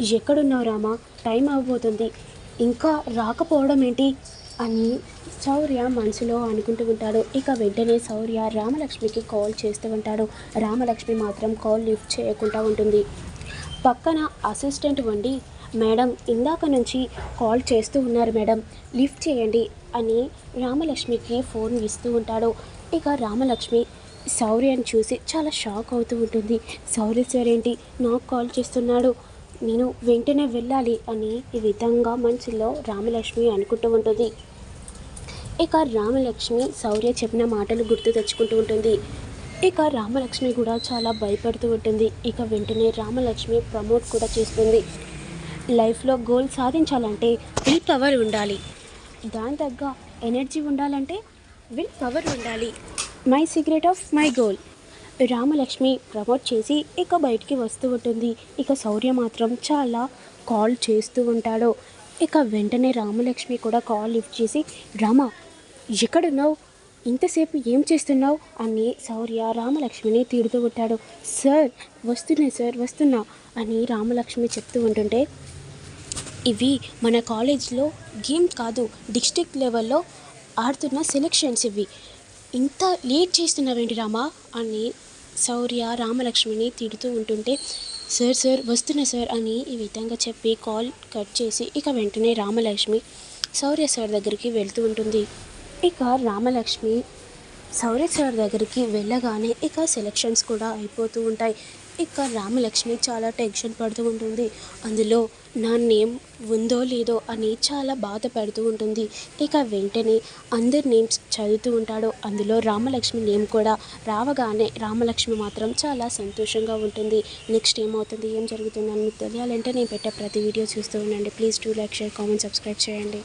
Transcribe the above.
ఎక్కడున్నావు రామా? టైం అవ్వబోతుంది ఇంకా రాకపోవడం ఏంటి? అని శౌర్య మనసులో అనుకుంటూ ఉంటాడు. ఇక వెంటనే శౌర్య రామలక్ష్మికి కాల్ చేస్తూ ఉంటాడు. రామలక్ష్మి మాత్రం కాల్ లిఫ్ట్ చేయకుండా ఉంటుంది. పక్కన అసిస్టెంట్ వండి మేడం ఇందాక నుంచి కాల్ చేస్తూ ఉన్నారు మేడం. లిఫ్ట్ చేయండి అని రామలక్ష్మికి ఫోన్ ఇస్తూ ఉంటాడు. ఇక రామలక్ష్మి శౌర్యని చూసి చాలా షాక్ అవుతూ ఉంటుంది. శౌర్య సార్ ఏంటి? నాకు కాల్ చేస్తున్నాడు. నేను వెంటనే వెళ్ళాలి అని ఈ విధంగా మనసులో రామలక్ష్మి అనుకుంటూ ఉంటుంది. ఇక రామలక్ష్మి శౌర్య చెప్పిన మాటలు గుర్తు తెచ్చుకుంటూ ఉంటుంది. ఇక రామలక్ష్మి కూడా చాలా భయపడుతూ ఉంటుంది. ఇక వెంటనే రామలక్ష్మి ప్రమోట్ కూడా చేస్తుంది. లైఫ్లో గోల్ సాధించాలంటే విల్ పవర్ ఉండాలి. దాని తగ్గ ఎనర్జీ ఉండాలంటే విల్ పవర్ ఉండాలి. My secret of my goal. Ramalakshmi promote చేసి ఇక బయటికి వస్తూ ఉంటుంది. ఇక శౌర్య మాత్రం చాలా కాల్ చేస్తూ ఉంటాడు. ఇక వెంటనే రామలక్ష్మి కూడా కాల్ లిఫ్ట్ చేసి రామ ఎక్కడున్నావు? ఇంతసేపు ఏం చేస్తున్నావు? అని శౌర్య రామలక్ష్మిని తిడుతూ ఉంటాడు. సార్ వస్తున్నా సార్ వస్తున్నా అని రామలక్ష్మి చెప్తూ ఉంటుంటే ఇవి మన కాలేజ్లో గేమ్ కాదు డిస్ట్రిక్ట్ లెవెల్లో ఆడుతున్న సెలెక్షన్స్ ఇవి. ఇంత లేట్ చేస్తున్నావేంటి రామా? అని శౌర్య రామలక్ష్మిని తిడుతూ ఉంటుంటే సార్ సార్ వస్తున్నా సార్ అని ఈ విధంగా చెప్పి కాల్ కట్ చేసి ఇక వెంటనే రామలక్ష్మి శౌర్య సార్ దగ్గరికి వెళ్తూ ఉంటుంది. ఇక రామలక్ష్మి సౌర్య సార్ దగ్గరికి వెళ్ళగానే ఇక సెలక్షన్స్ కూడా అయిపోతూ ఉంటాయి. ఇక రామలక్ష్మి చాలా టెన్షన్ పడుతూ ఉంటుంది. అందులో నా నేమ్ ఉందో లేదో అని చాలా బాధపడుతూ ఉంటుంది. ఇక వెంటనే అందరి నేమ్స్ చదువుతూ ఉంటాడు. అందులో రామలక్ష్మి నేమ్ కూడా రావగానే రామలక్ష్మి మాత్రం చాలా సంతోషంగా ఉంటుంది. నెక్స్ట్ ఏమవుతుంది? ఏం జరుగుతుందని మీకు తెలియాలంటే నేను పెట్టే ప్రతి వీడియో చూస్తూ ఉండండి. Please do like share comment subscribe చేయండి.